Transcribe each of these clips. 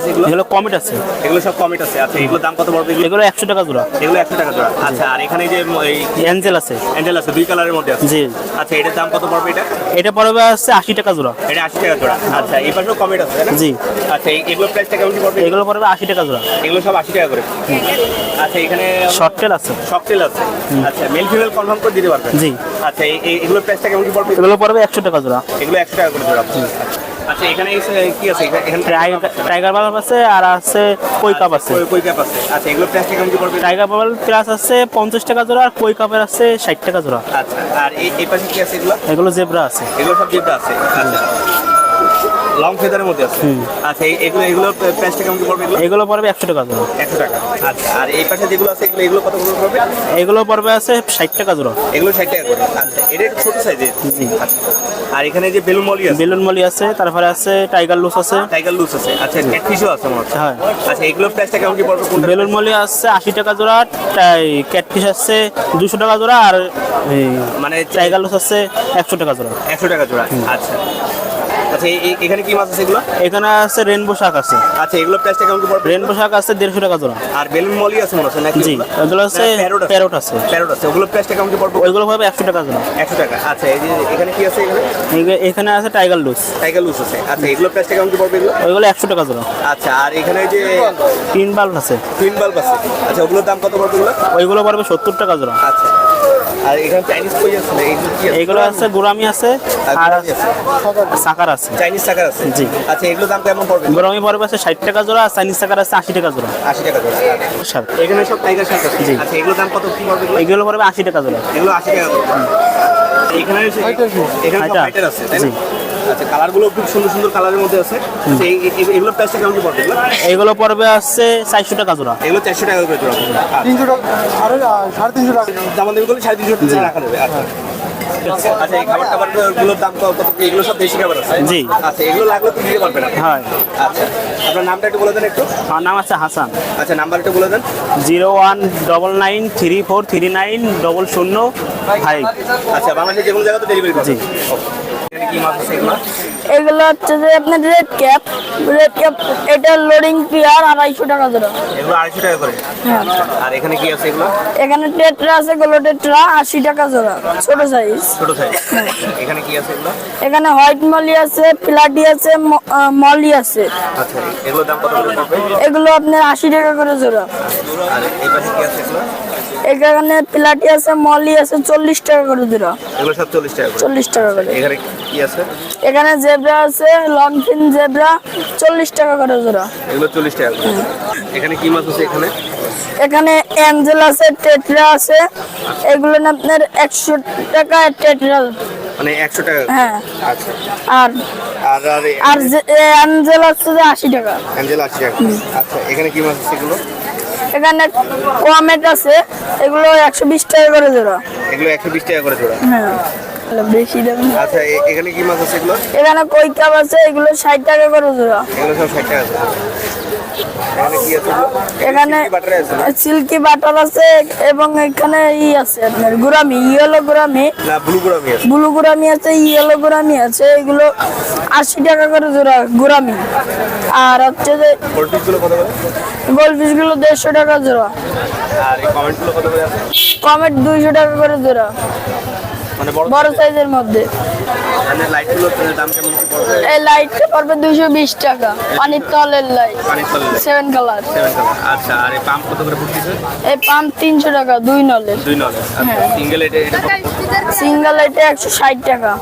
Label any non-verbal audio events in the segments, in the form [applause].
আছে এগুলো এগুলো কমেট আছে। এগুলো সব কমেট আছে। আচ্ছা এগুলোর দাম কত পড়বে এগুলো? এগুলো একশো টাকা জোড়া। এগুলো একশো টাকা জোড়া। আচ্ছা আর এখানে যে অ্যাঞ্জেল আছে। অ্যান্ডেল আছে দুই কালারের মধ্যে আছে। জি। আচ্ছা এটার দাম কত পড়বে এটা? এটা পড়বে আছে আশি টাকা জোড়া। এটা আশি টাকা জোড়া। আচ্ছা এই পাশেও কমেট আছে না? জি। আচ্ছা এগুলোর প্রাইসটা কেমন পড়বে? এগুলো পড়বে আশি টাকা জোড়া। এগুলো সব আশি টাকা করে। আচ্ছা এখানে শর্ট টেল আছে। শকটেল আছে। আচ্ছা মেল ফিমেল কনফার্ম করে দিতে পারবেন। জি। আচ্ছা এগুলোর প্রাইসটা কেমন পড়বে? এগুলো পড়বে একশো টাকা জোড়া। এগুলো একশো টাকা করে জোড়া। আচ্ছা এখানে কি আছে? এখানে- এখানে টাইগার টাইগার বাল্ব আছে আর আছে কই কাপ আছে। কই- কাপ আছে। আচ্ছা এগুলো প্রাইসটা কেমন কি পড়বে? টাইগার বাল্ব আছে পঞ্চাশ টাকা জোড়া আর কই কাপের আছে ষাট টাকা জোড়া। আচ্ছা আর এই এই পাশে কি আছে এগুলো? এগুলো জেব্রা আছে। এগুলো সব জেব্রা আছে। আচ্ছা। লং ফেদারের মধ্যে আছে? আচ্ছা এই- এগুলো এগুলো প্রাইসটা কেমন পড়বে এগুলো? এগুলো পড়বে একশো টাকা জোড়া একশো টাকা। আচ্ছা আর এই পাশে যেগুলো আছে এগুলো এগুলো কত করে পড়বে? এগুলো পড়বে আছে ষাট টাকা জোড়া। এগুলো ষাট টাকা করে। আচ্ছা এটা একটু ছোট সাইজের জি। আর এখানে যে বেলুন মলি আছে? বেলুন মলি আছে তারপরে আছে টাইগার লুস আছে। টাইগার লুজ আছে। আচ্ছা ক্যাটফিশও আছে হচ্ছে হ্যাঁ। আচ্ছা এগুলোর প্রাইসটা কেমন কি পড়বে? কোনটা? বেলুন মলি আছে আশি টাকা জোড়া ক্যাটফিশ আছে দুশো টাকা জোড়া আর মানে টাইগার লুস আছে একশো টাকা জোড়া। একশো টাকা জোড়া। আচ্ছা। আচ্ছা এখানে কি মাছ আছে এগুলো? এখানে আছে রেনবো শাক আছে। আচ্ছা এগুলো প্রাইসটা কেমন পড়বে? রেনবো শাক আছে দেড়শো টাকা জোড়া। আর বেলুন মলি আছে মনে হচ্ছে নাকি? জি ওগুলো আছে প্যারোট আছে। প্যারোট আছে। প্যারোট আছে। ওগুলো প্রাইসটা কেমন পড়বে? ওইগুলো হবে একশো টাকা জোড়া। একশো টাকা। আচ্ছা এই যে এখানে কি আছে এখানে? এখানে আছে টাইগার লুস টাইগার লুজ আছে। আচ্ছা এগুলো প্রাইসটা কেমন পড়বে এগুলো? ওইগুলো একশো টাকা জোড়া। আচ্ছা আর এখানে যে তিন বাল্ব আছে। টুইন বাল্ব আছে। আচ্ছা ওগুলোর দাম কত পড়বে এগুলো? ওইগুলো পড়বে সত্তর টাকা জোড়া। আচ্ছা। আর এখানে চাইনিজ কই আছে? এগুলো কি আছে? এইগুলো আছে গোরামি আছে আর সাকার আছে। চাইনিজ সাকার আছে? জি। আচ্ছা এগুলোর দাম কেমন পড়বে? গোরামি পড়বে আছে ষাট টাকা জোড়া আর চাইনিজ সাকার আছে আশি টাকা জোড়া। আশি টাকা জোড়া। স্যার এখানে সব টাইগার শার্ক আছে? জি। আচ্ছা এগুলোর দাম কত কি পড়বে? এগুলো? এগুলো পড়বে আশি টাকা জোড়া। এগুলো আশি টাকা। এখানে এখানে সব ফাইটার আছে তাই না? জি। আচ্ছা কালারগুলো খুব সুন্দর সুন্দর কালারের মধ্যে আছে। আচ্ছা, এগুলো প্রাইসটা কেমন কি পড়বে এগুলো? পড়বে আছে চারশো টাকা জোড়া এগুলো চারশো টাকা করে জোড়া। আচ্ছা। তিনশো টাকা সাড়ে তিনশো টাকা। দাম দেবে বলে সাড়ে তিনশো টাকা রাখা যাবে। আচ্ছা। আচ্ছা এই খাবার টাবার দাম কত? কত এগুলো সব দেশি খাবার আছে? জি। আচ্ছা এগুলো লাগলে তো দিতে পারবেন আপনি। আচ্ছা আপনার নামটা একটু বলে দেন একটু। আমার নাম আছে হাসান। আচ্ছা নাম্বার একটু বলে দেন। Zero one double nine three four three nine double শূন্য ফাইভ। আচ্ছা বাংলাদেশের যে কোনো জায়গাতে ডেলিভারি জি। এগুলো? এগুলো হচ্ছে যে আপনার রেড ক্যাপ রেড ক্যাপ এটা লোডিং পিয়ার আড়াইশো টাকা জোড়া এগুলো আড়াইশো টাকা করে? আচ্ছা, আর এখানে কি আছে এগুলো? এখানে টেট্রা আছে গোলো টেট্রা আশি টাকা জোড়া ছোট সাইজ ছোট সাইজ এখানে কি আছে এগুলো? এখানে হোয়াইট মলি আছে প্লাটি আছে মলি আছে। আচ্ছা এগুলোর দাম কত করে পড়বে? এগুলো আপনার আশি টাকা করে জোড়া। আর এই পাশে কি আছে এগুলো? এখানে প্লাটি আছে মলি আছে চল্লিশ টাকা করে জোড়া এগুলো সব চল্লিশ টাকা করে। চল্লিশ টাকা করে। এখানে কি আছে? এখানে জেব্রা আছে লং ফিন জেব্রা চল্লিশ টাকা করে জোড়া এগুলো চল্লিশ টাকা করে। এখানে কি মাছ আছে এখানে? এখানে অ্যাঞ্জেল আছে টেট্রা আছে। এগুলো না আপনার একশো টাকা টেট্রা। মানে একশো টাকা হ্যাঁ। আচ্ছা। আর আর আর অ্যাঞ্জেল আছে যে আশি টাকা। অ্যাঞ্জেল আশি টাকা আচ্ছা এখানে কি মাছ আছে এগুলো? এখানে কোয়ামেট আছে এগুলো একশো বিশ টাকা করে জোড়া। এগুলো একশো বিশ টাকা করে জোড়া। হ্যাঁ বেশি দাম আচ্ছা এখানে কি মাছ আছে এগুলো? এখানে কই কাপ আছে এগুলো ষাট টাকা করে জোড়া। এগুলো সব ষাট টাকা এখানে? সিল্কি বাটার আছে এবং এখানে ই আছে আপনার gourami yellow gourami blue gourami আছে। ইয়েলো গুরামি আছে এগুলো আশি টাকা করে জোড়া গুরামি আর হচ্ছে যে পোলট্রিসগুলো দেড়শো টাকা জোড়া। কমেট দুইশো টাকা করে জোড়া। মানে বড় সাইজের মধ্যে। মানে লাইটগুলো দাম কেমন পড়বে? এই লাইটটা পড়বে টাকা। পানির তলের লাইট পানির সেভেন কালার সেভেন কালার আচ্ছা আর এই পাম্প কত করে ফুটতেছে এই পাম্প তিনশো টাকা দুই নলের। দুই নলে আচ্ছা হ্যাঁ। সিঙ্গেল এটা সিঙ্গেল এটা টাকা।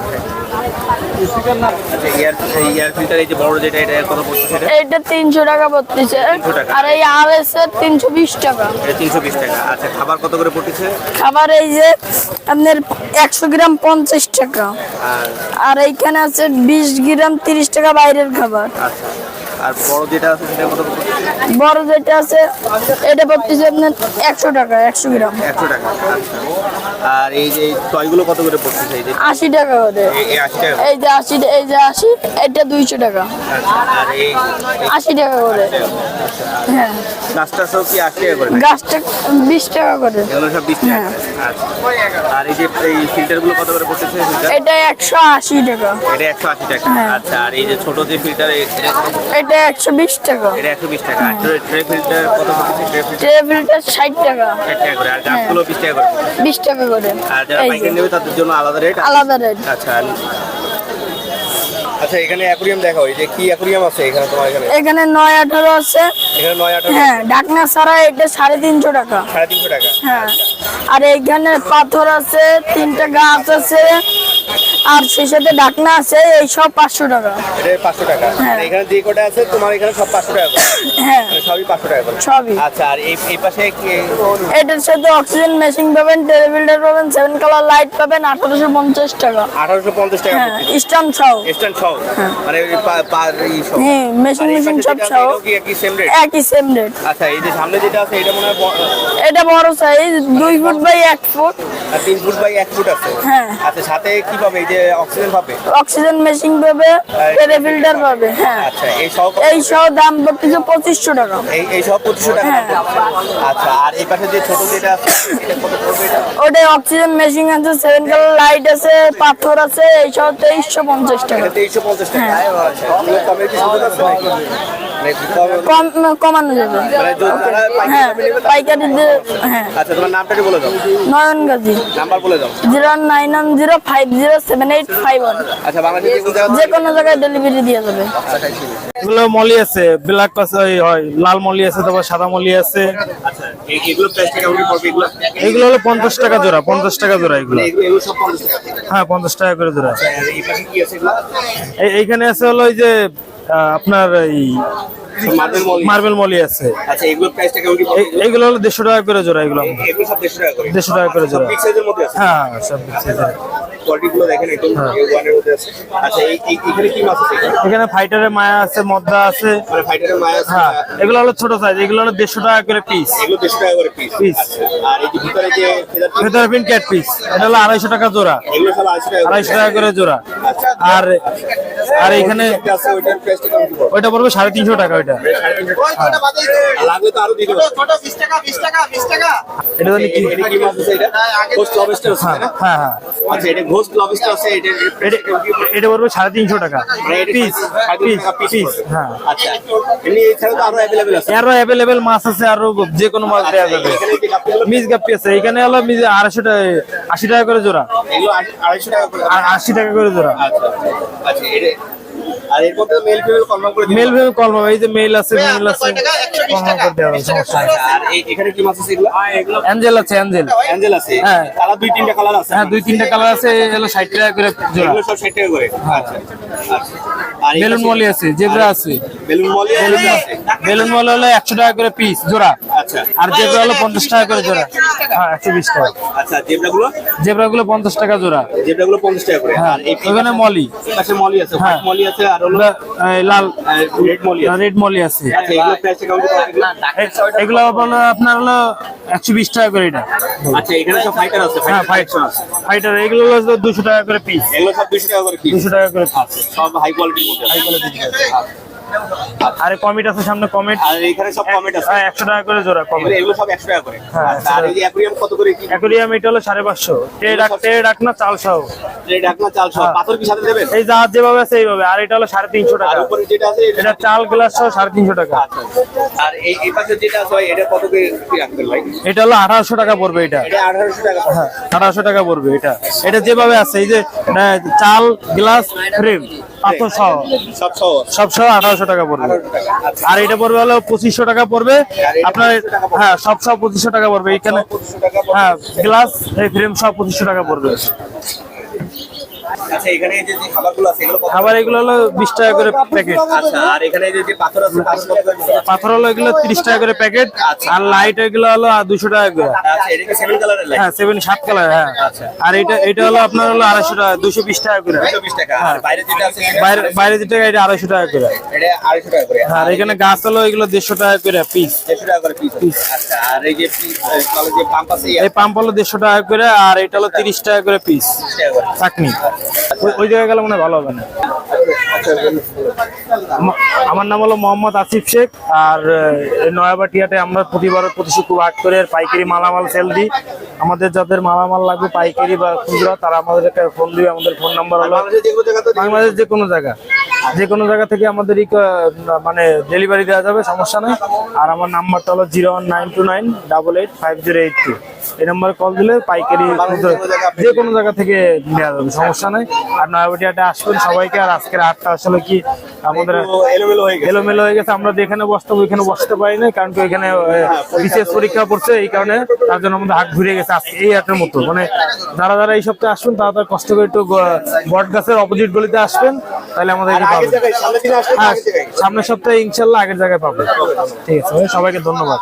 এটা তিনশো টাকা পড়তেছে। আর এই আর এস এর তিনশো বিশ টাকা। তিনশো বিশ টাকা। আচ্ছা খাবার কত করে পড়তেছে? খাবার এই যে আপনার একশো গ্রাম পঞ্চাশ টাকা। আর আর এইখানে আছে বিশ গ্রাম তিরিশ টাকা বাইরের খাবার। আচ্ছা। আর বড় যেটা আছে সেটা কত বড় যেটা আছে এটা পড়তেছে আপনার একশো টাকা একশো গ্রাম। একশো টাকা আচ্ছা। আর এই যে টয়গুলো কত করে পড়তেছে এই যে? আশি টাকা করে। এই- যে আশি এই যে আশি এটা দুইশো টাকা। আচ্ছা আর এই আশি টাকা করে। গাছটা সব কি আশি টাকা করে গাছটা বিশ টাকা করে। এগুলো সব বিশ টাকা। হ্যাঁ। আচ্ছা। আর এই যে এই ফিল্টারগুলো কত করে পড়তেছে এটা একশো আশি টাকা। এটা একশো আশি টাকা। হ্যাঁ। আচ্ছা আর এই যে ছোট যে ফিল্টার এটা একশো বিশ টাকা। এটা একশো বিশ টাকা। আর ট্রে ফিল্টার কত পড়তেছে? ট্রে ফিল্টার টেবিলটা ষাট টাকা। ষাট টাকা করে। আর গাছগুলো বিশ টাকা করে পড়তেছে। বিশ টাকা করে। আর যারা পাইকারি নেবে তাদের জন্য আলাদা রেট? আলাদা রেট। আচ্ছা আচ্ছা এখানে অ্যাকোয়ারিয়াম দেখা হয় যে কি অ্যাকোয়ারিয়াম আছে এখানে তোমার এখানে? এখানে নয় আঠারো আছে। এখানে নয় আঠারো হ্যাঁ ডাকনা ছাড়া এটা সাড়ে তিনশো টাকা। সাড়ে তিনশো টাকা। হ্যাঁ। আর এইখানে পাথর আছে তিনটা গাছ আছে। আর সেই সাথে ডাকনা আছে এই সব পাঁচশো টাকা। এটা পাঁচশো টাকা। হ্যাঁ। আর এখানে যে কটা আছে তোমার এখানে সব পাঁচশো টাকা [coughs] হ্যাঁ। মানে সবই পাঁচশো টাকা করে। সবই। আচ্ছা আর এই এই পাশে এটার সাথে অক্সিজেন মেশিন পাবেন টেলিফিল্টার পাবেন সেভেন কালার লাইট পাবেন আঠারোশো পঞ্চাশ টাকা। আঠারোশো পঞ্চাশ টাকা হ্যাঁ স্ট্যান্ড সহ। স্ট্যান্ড সহ। মানে পা- এই সহ। হ্যাঁ মেশিন মেশিন সব সহ। একই same rate? একই সেম রেট আচ্ছা এই যে সামনে যেটা আছে এটা মনে হয় এটা বড় সাইজ দুই ফুট বাই এক ফুট আর তিন ফুট বাই এক ফুট আছে। হ্যাঁ। আচ্ছা সাথে কি পাবে? এই যে অক্সিজেন পাবে? অক্সিজেন মেশিন পাবে টেলিফিল্টার পাবে হ্যাঁ। আচ্ছা এই সহ এই সহ দাম পড়তেছে পঁচিশশো টাকা। এই এই সব পঁচিশশো টাকা হ্যাঁ। আচ্ছা আর এই পাশে যে ছোট যেটা আছে এটা কত পড়বে এটা? ওটা অক্সিজেন মেশিন আছে সেভেন কালার লাইট আছে পাথর আছে এই সহ তেইশশো পঞ্চাশ টাকা। এটা তেইশশো পঞ্চাশ টাকা। হ্যাঁ। আচ্ছা আছে কমানো যাবে। মানে হ্যাঁ পাইকারিদের হ্যাঁ। আচ্ছা তোমার নামটাকে বলে দাও। নয়ন গাজী নাম্বার বলে দাও। Zero nine one zero five zero seven eight five one. আচ্ছা বাংলাদেশে যে কোনো জায়গায় ডেলিভারি দিয়ে যাবে। এগুলো মলি আছে ব্ল্যাক হয় লাল মলি আছে তারপর সাদা মলি আছে। আচ্ছা এগুলো হলো পঞ্চাশ টাকা জোড়া পঞ্চাশ টাকা জোড়া এগুলো। টাকা হ্যাঁ পঞ্চাশ টাকা করে জোড়া এই পাশে কি আছে এগুলো? এই- এইখানে আছে হলো ওই যে আপনার এই মার্বেল মলি আছে। আচ্ছা এগুলো কেমন কি এইগুলো হলো দেড়শো টাকা করে জোড়া এগুলো এগুলো সব দেড়শো টাকা করে। দেড়শো টাকা করে জোড়া। বিগ সাইজের মধ্যে আছে? হ্যাঁ হ্যাঁ, সব দেখেন একদম মধ্যে আছে। আচ্ছা এই এই- এখানে কি মাছ আছে এখানে? এখানে ফাইটারের মায়া আছে মদ্দা আছে। মানে ফাইটারের আছে হ্যাঁ এগুলো হলো ছোট সাইজ এগুলো হলো দেড়শো টাকা করে পিস এগুলো টাকা করে পিস Piece। আর এই ভিতরে যে ফেদার পিস ভেতরে পিন ক্যাট পিস এটা হলো আড়াইশো টাকা জোড়া। এগুলো সব টাকা করে আড়াইশো টাকা করে জোড়া। আচ্ছা আর আর এখানে ওইটা পড়বে সাড়ে তিনশো টাকা ওইটা। আর আরও এটা কি? হ্যাঁ হ্যাঁ আচ্ছা পড়বে সাড়ে তিনশো টাকা। পিস পিস পিস হ্যাঁ। আচ্ছা আরও অ্যাভেলেবেল আছে। আরও অ্যাভেলেবেল মাছ আছে আরও যে কোনো মাছ দেওয়া যাবে। কাপগুলো মিস গাপ্পি আছে এখানে হলো আড়াইশো টাকা আশি টাকা করে জোড়া। আড়াইশো টাকা করে আর আশি টাকা করে জোড়া। আচ্ছা আচ্ছা আর এরপর মেল ফিমেল কনফার্ম করে মেল ভেবে কল এই যে মেল আছে মেল আছে। এখানে কি মাছ আছে এগুলো? এগুলো অ্যাঞ্জেল আছে অ্যাঞ্জেল অ্যাঞ্জেল আছে। হ্যাঁ। কালার দুই তিনটা কালার আছে। হ্যাঁ দুই তিনটা কালার আছে ষাট টাকা করে জোড়া। এগুলো সব ষাট টাকা করে। আচ্ছা আচ্ছা। বেলুন মলি আছে জেব্রা আছে। বেলুন মলি বেলুন আছে। বেলুন মলি হলো একশো টাকা করে পিস জোড়া। আচ্ছা। আর জেব্রা হলো পঞ্চাশ টাকা করে জোড়া। হ্যাঁ একশো বিশ টাকা। আচ্ছা জেব্রা গুলো জেব্রা গুলো পঞ্চাশ টাকা জোড়া। জেব্রা গুলো পঞ্চাশ টাকা করে। হ্যাঁ আর এই ওখানে মলি। পাশে মলি আছে হ্যাঁ। হোয়াইট মলি আছে আর হলো লাল রেড মলি রেড মলি আছে। আচ্ছা এগুলো প্রাইস কেমন এগুলো? আপনার হলো একশো বিশ টাকা করে এটা। আচ্ছা এখানে সব ফাইটার আছে হ্যাঁ ফাইটার এগুলো হলো দুশো টাকা করে পিস এগুলো সব দুশো টাকা করে পিস দুশো টাকা করে piece। সব হাই কোয়ালিটির মধ্যে হাই আর কমিট আছে সামনে কমিট আর এখানে সব কমেন্ট আছে। হ্যাঁ একশো টাকা করে জোড়া কমিট এগুলো সব একশো টাকা করে। হ্যাঁ, আচ্ছা, আর এই অ্যাকুরিয়াম কত করে? কি অ্যাকুরিয়াম এটা হলো সাড়ে পাঁচশো। টে ডাক টে ডাক না চাল সহ। হ্যাঁ। পাথর কি সাথে দেবেন? এই জাহাজ যেভাবে আছে এইভাবে আর এটা হলো সাড়ে তিনশো আর টাকা। উপরে যেটা আছে এটা চাল গ্লাস সহ সাড়ে তিনশো টাকা। আচ্ছা আর এই এই পাশে যেটা আছে এটা কত কি রাখবেন ভাই? এটা হলো আঠারোশো টাকা পড়বে এটা। আঠারোশো টাকা পড়বে। হ্যাঁ আঠারোশো টাকা পড়বে এটা। এটা যেভাবে আছে এই যে চাল গ্লাস ফ্রেম পাথর সহ। সব সহ। আঠারোশো টাকা পড়বে। আচ্ছা। আর এটা পড়বে হলো পঁচিশশো টাকা পড়বে। আপনার 2500 টাকা পড়বে। হ্যাঁ সব সব পঁচিশশো টাকা পড়বে। এখানে। হ্যাঁ গ্লাস এই ফ্রেম সব পঁচিশশো টাকা পড়বে। আচ্ছা এখানে যে যে খাবারগুলো আছে এগুলো হলো বিশ টাকা করে প্যাকেট। আচ্ছা আর এখানে যে যে পাথর আছে পাথর হলো এগুলো তিরিশ টাকা করে প্যাকেট আর লাইট এগুলো হলো দুশো টাকা করে। আচ্ছা এটা কি সেভেন কালারের লাইট হ্যাঁ সেভেন সাত কালার হ্যাঁ। আর এটা এটা হলো আপনার হলো আড়াইশো টাকা দুশো বিশ টাকা করে। টাকা। আর বাইরে যেটা আছে বাইরে বাইরে যে এটা আড়াইশো টাকা করে। এটা আড়াইশো টাকা করে। আর এখানে গাছ হলো এগুলো দেড়শো টাকা করে পিস দেড়শো টাকা করে পিস আচ্ছা আর এই যে পাম্প আছে এই পাম্প হলো দেড়শো টাকা করে আর এটা হলো তিরিশ টাকা করে পিস চাটনি ওই- জায়গায় গেলে মনে ভালো হবে না। আমার নাম হলো মোহাম্মদ আসিফ শেখ, আর নয়াবাটিয়াতে আমরা প্রতিবার প্রতি শুক্রবার করে পাইকারি মালামাল সেল দিই। আমাদের যাদের মালামাল লাগবে, পাইকারি বা খুচরা, তারা আমাদেরকে ফোন দিবে। আমাদের ফোন নাম্বার হলো বাংলাদেশ যে কোনো জায়গা। যে কোনো জায়গা থেকে আমাদের মানে ডেলিভারি দেওয়া যাবে, সমস্যা নেই। আর আমার নাম্বারটা হলো zero one nine two nine double eight five zero eight two এই নাম্বারে কল দিলে পাইকারি যে কোনো জায়গা থেকে নেওয়া যাবে সমস্যা নেই। আর নয়াবাটিয়াতে আসবেন সবাইকে আর আজকের হাটটা আসলে কি আমাদের এলোমেলো হয়ে গেছে। হয়ে আমরা যেখানে বসতে হবে ওইখানে বসতে পারি না কারণ কি ওইখানে আহ, বিশেষ পরীক্ষা। পড়ছে এই কারণে তার জন্য আমাদের হাট ঘুরে গেছে আজকে এই হাটের মতো। মানে যারা যারা এই সপ্তাহে আসবেন তারা তারা কষ্ট করে একটু বট গাছের অপোজিট গলিতে আসবেন তাহলে আমাদের সামনের হ্যাঁ সামনের সপ্তাহে ইনশাল্লাহ আগের জায়গায় পাবেন। ঠিক আছে সবাইকে ধন্যবাদ।